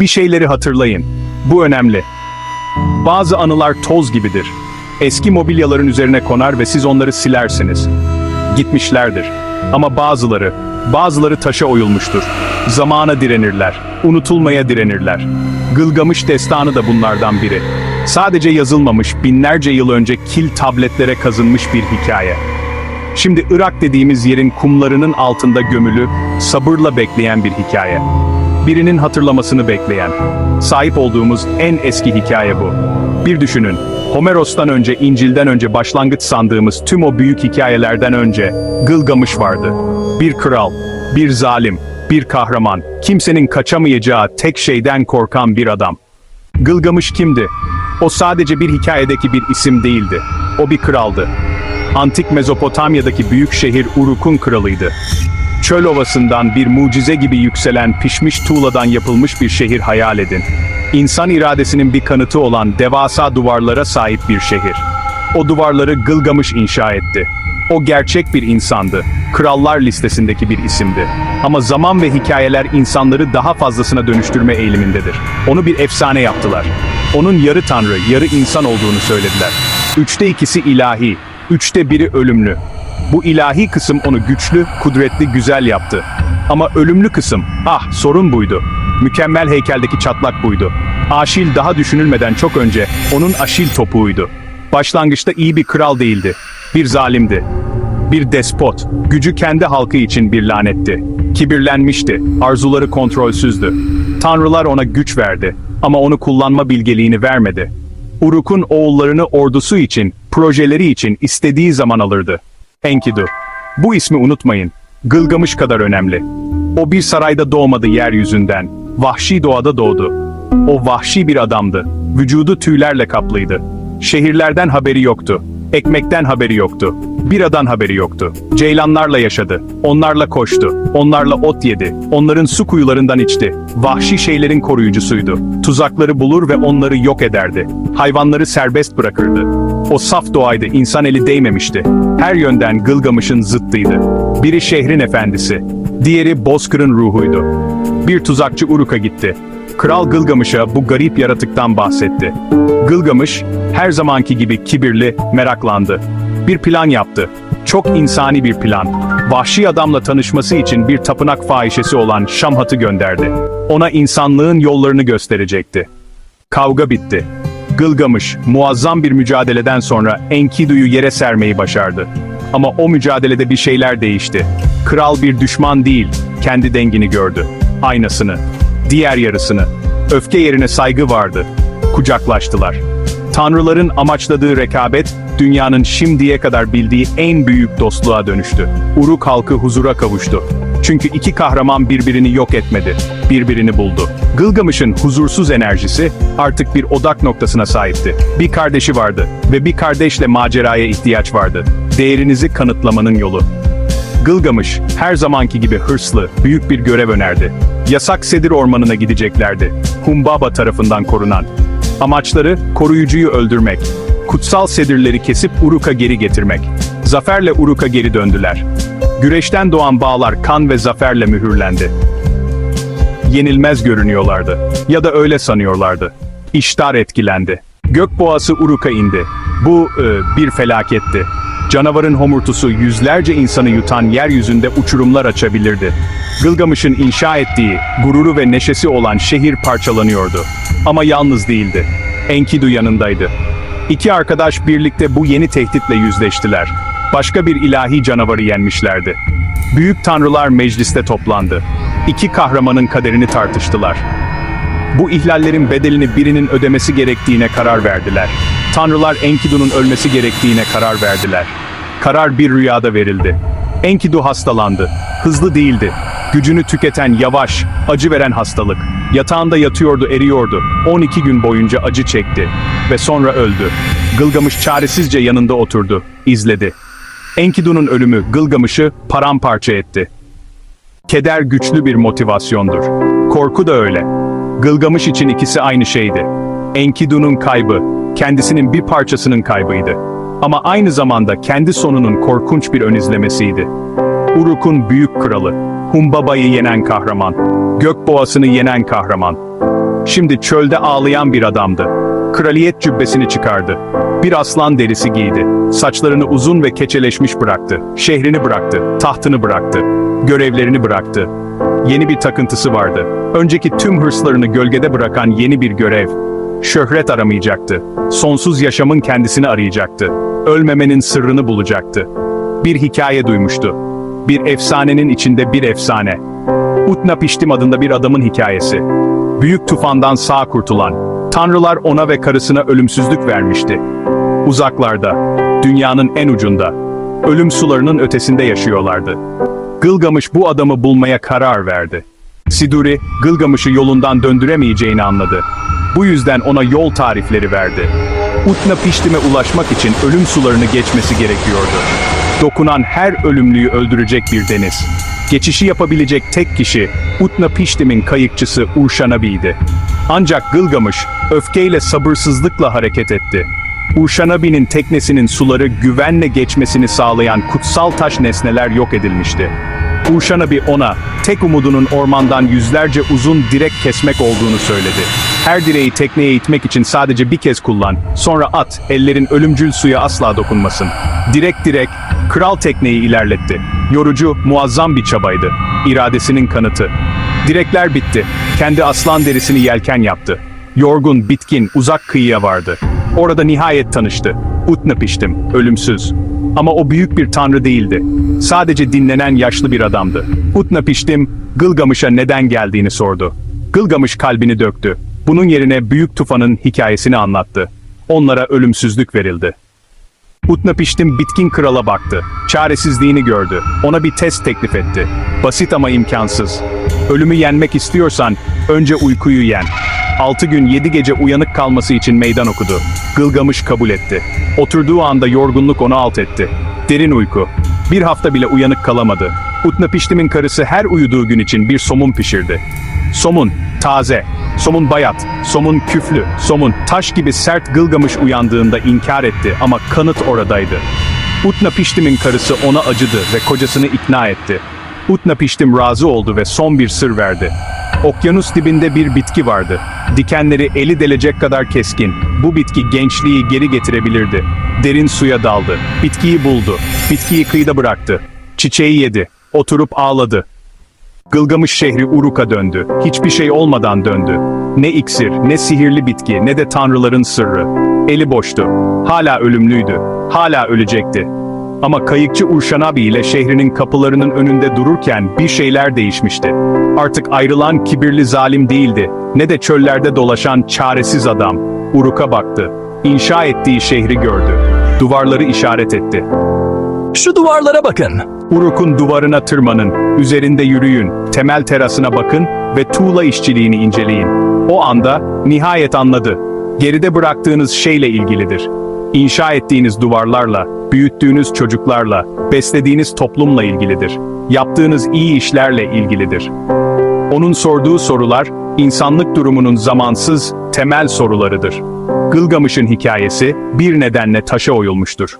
Bir şeyleri hatırlayın. Bu önemli. Bazı anılar toz gibidir. Eski mobilyaların üzerine konar ve siz onları silersiniz. Gitmişlerdir. Ama bazıları, bazıları taşa oyulmuştur. Zamana direnirler, unutulmaya direnirler. Gılgamış destanı da bunlardan biri. Sadece yazılmamış, binlerce yıl önce kil tabletlere kazınmış bir hikaye. Şimdi Irak dediğimiz yerin kumlarının altında gömülü, sabırla bekleyen bir hikaye. Birinin hatırlamasını bekleyen. Sahip olduğumuz en eski hikaye bu. Bir düşünün, Homeros'tan önce, İncil'den önce başlangıç sandığımız tüm o büyük hikayelerden önce Gılgamış vardı. Bir kral, bir zalim, bir kahraman, kimsenin kaçamayacağı tek şeyden korkan bir adam. Gılgamış kimdi? O sadece bir hikayedeki bir isim değildi. O bir kraldı. Antik Mezopotamya'daki büyük şehir Uruk'un kralıydı. Çöl ovasından bir mucize gibi yükselen pişmiş tuğladan yapılmış bir şehir hayal edin. İnsan iradesinin bir kanıtı olan devasa duvarlara sahip bir şehir. O duvarları Gılgamış inşa etti. O gerçek bir insandı. Krallar listesindeki bir isimdi. Ama zaman ve hikayeler insanları daha fazlasına dönüştürme eğilimindedir. Onu bir efsane yaptılar. Onun yarı tanrı, yarı insan olduğunu söylediler. Üçte ikisi ilahi, üçte biri ölümlü. Bu ilahi kısım onu güçlü, kudretli, güzel yaptı. Ama ölümlü kısım, ah sorun buydu. Mükemmel heykeldeki çatlak buydu. Aşil daha düşünülmeden çok önce onun aşil topuğuydu. Başlangıçta iyi bir kral değildi. Bir zalimdi. Bir despot, gücü kendi halkı için bir lanetti. Kibirlenmişti, arzuları kontrolsüzdü. Tanrılar ona güç verdi ama onu kullanma bilgeliğini vermedi. Uruk'un oğullarını ordusu için, projeleri için istediği zaman alırdı. Enkidu. Bu ismi unutmayın. Gılgamış kadar önemli. O bir sarayda doğmadı yeryüzünden. Vahşi doğada doğdu. O vahşi bir adamdı. Vücudu tüylerle kaplıydı. Şehirlerden haberi yoktu. Ekmekten haberi yoktu. Biradan haberi yoktu. Ceylanlarla yaşadı. Onlarla koştu. Onlarla ot yedi. Onların su kuyularından içti. Vahşi şeylerin koruyucusuydu. Tuzakları bulur ve onları yok ederdi. Hayvanları serbest bırakırdı. O saf doğaydı, insan eli değmemişti. Her yönden Gılgamış'ın zıttıydı. Biri şehrin efendisi, diğeri Bozkır'ın ruhuydu. Bir tuzakçı Uruk'a gitti. Kral Gılgamış'a bu garip yaratıktan bahsetti. Gılgamış, her zamanki gibi kibirli, meraklandı. Bir plan yaptı. Çok insani bir plan. Vahşi adamla tanışması için bir tapınak fahişesi olan Şamhat'ı gönderdi. Ona insanlığın yollarını gösterecekti. Kavga bitti. Gılgamış, muazzam bir mücadeleden sonra Enkidu'yu yere sermeyi başardı. Ama o mücadelede bir şeyler değişti. Kral bir düşman değil, kendi dengini gördü. Aynasını, diğer yarısını. Öfke yerine saygı vardı. Kucaklaştılar. Tanrıların amaçladığı rekabet, dünyanın şimdiye kadar bildiği en büyük dostluğa dönüştü. Uruk halkı huzura kavuştu. Çünkü iki kahraman birbirini yok etmedi, birbirini buldu. Gılgamış'ın huzursuz enerjisi artık bir odak noktasına sahipti. Bir kardeşi vardı ve bir kardeşle maceraya ihtiyaç vardı. Değerinizi kanıtlamanın yolu. Gılgamış her zamanki gibi hırslı, büyük bir görev önerdi. Yasak Sedir Ormanı'na gideceklerdi. Humbaba tarafından korunan. Amaçları koruyucuyu öldürmek. Kutsal sedirleri kesip Uruk'a geri getirmek. Zaferle Uruk'a geri döndüler. Güreşten doğan bağlar kan ve zaferle mühürlendi. Yenilmez görünüyorlardı. Ya da öyle sanıyorlardı. İştar etkilendi. Gökboğası Uruk'a indi. Bu e, bir felaketti. Canavarın homurtusu yüzlerce insanı yutan yeryüzünde uçurumlar açabilirdi. Gılgamış'ın inşa ettiği, gururu ve neşesi olan şehir parçalanıyordu. Ama yalnız değildi. Enkidu yanındaydı. İki arkadaş birlikte bu yeni tehditle yüzleştiler. Başka bir ilahi canavarı yenmişlerdi. Büyük tanrılar mecliste toplandı. İki kahramanın kaderini tartıştılar. Bu ihlallerin bedelini birinin ödemesi gerektiğine karar verdiler. Tanrılar Enkidu'nun ölmesi gerektiğine karar verdiler. Karar bir rüyada verildi. Enkidu hastalandı. Hızlı değildi. Gücünü tüketen yavaş, acı veren hastalık. Yatağında yatıyordu, eriyordu. 12 gün boyunca acı çekti. Ve sonra öldü. Gılgamış çaresizce yanında oturdu, izledi. Enkidu'nun ölümü Gılgamış'ı paramparça etti. Keder güçlü bir motivasyondur. Korku da öyle. Gılgamış için ikisi aynı şeydi. Enkidu'nun kaybı, kendisinin bir parçasının kaybıydı. Ama aynı zamanda kendi sonunun korkunç bir ön izlemesiydi. Uruk'un büyük kralı, Humbaba'yı yenen kahraman, Gökboğasını yenen kahraman. Şimdi çölde ağlayan bir adamdı. Kraliyet cübbesini çıkardı. Bir aslan derisi giydi. Saçlarını uzun ve keçeleşmiş bıraktı. Şehrini bıraktı. Tahtını bıraktı. Görevlerini bıraktı. Yeni bir takıntısı vardı. Önceki tüm hırslarını gölgede bırakan yeni bir görev. Şöhret aramayacaktı. Sonsuz yaşamın kendisini arayacaktı. Ölmemenin sırrını bulacaktı. Bir hikaye duymuştu. Bir efsanenin içinde bir efsane. Utnapiştim adında bir adamın hikayesi. Büyük tufandan sağ kurtulan, tanrılar ona ve karısına ölümsüzlük vermişti. Uzaklarda, dünyanın en ucunda, ölüm sularının ötesinde yaşıyorlardı. Gılgamış bu adamı bulmaya karar verdi. Siduri, Gılgamış'ı yolundan döndüremeyeceğini anladı. Bu yüzden ona yol tarifleri verdi. Utnapiştim'e ulaşmak için ölüm sularını geçmesi gerekiyordu. Dokunan her ölümlüyü öldürecek bir deniz. Geçişi yapabilecek tek kişi Utnapiştim'in kayıkçısı Urşanabi'ydi. Ancak Gılgamış öfkeyle sabırsızlıkla hareket etti. Urşanabi'nin teknesinin suları güvenle geçmesini sağlayan kutsal taş nesneler yok edilmişti. Urşanabi ona tek umudunun ormandan yüzlerce uzun direk kesmek olduğunu söyledi. Her direği tekneye itmek için sadece bir kez kullan, sonra at, ellerin ölümcül suya asla dokunmasın. Direk direk, kral tekneyi ilerletti. Yorucu, muazzam bir çabaydı. İradesinin kanıtı. Direkler bitti. Kendi aslan derisini yelken yaptı. Yorgun, bitkin, uzak kıyıya vardı. Orada nihayet tanıştı. Utnapiştim, ölümsüz. Ama o büyük bir tanrı değildi. Sadece dinlenen yaşlı bir adamdı. Utnapiştim, Gılgamış'a neden geldiğini sordu. Gılgamış kalbini döktü. Bunun yerine Büyük Tufan'ın hikayesini anlattı. Onlara ölümsüzlük verildi. Utnapiştim bitkin krala baktı. Çaresizliğini gördü. Ona bir test teklif etti. Basit ama imkansız. Ölümü yenmek istiyorsan önce uykuyu yen. Altı gün yedi gece uyanık kalması için meydan okudu. Gılgamış kabul etti. Oturduğu anda yorgunluk onu alt etti. Derin uyku. Bir hafta bile uyanık kalamadı. Utnapiştim'in karısı her uyuduğu gün için bir somun pişirdi. Somun, taze. Somun bayat, somun küflü, somun taş gibi sert Gılgamış uyandığında inkar etti ama kanıt oradaydı. Utnapiştim'in karısı ona acıdı ve kocasını ikna etti. Utnapiştim razı oldu ve son bir sır verdi. Okyanus dibinde bir bitki vardı. Dikenleri eli delecek kadar keskin. Bu bitki gençliği geri getirebilirdi. Derin suya daldı. Bitkiyi buldu. Bitkiyi kıyıda bıraktı. Çiçeği yedi. Oturup ağladı. Gılgamış şehri Uruk'a döndü. Hiçbir şey olmadan döndü. Ne iksir, ne sihirli bitki, ne de tanrıların sırrı. Eli boştu. Hala ölümlüydü. Hala ölecekti. Ama kayıkçı Urşanabi ile şehrinin kapılarının önünde dururken bir şeyler değişmişti. Artık ayrılan kibirli zalim değildi. Ne de çöllerde dolaşan çaresiz adam. Uruk'a baktı. İnşa ettiği şehri gördü. Duvarları işaret etti. Şu duvarlara bakın. Uruk'un duvarına tırmanın, üzerinde yürüyün, temel terasına bakın ve tuğla işçiliğini inceleyin. O anda nihayet anladı. Geride bıraktığınız şeyle ilgilidir. İnşa ettiğiniz duvarlarla, büyüttüğünüz çocuklarla, beslediğiniz toplumla ilgilidir. Yaptığınız iyi işlerle ilgilidir. Onun sorduğu sorular, insanlık durumunun zamansız, temel sorularıdır. Gılgamış'ın hikayesi bir nedenle taşa oyulmuştur.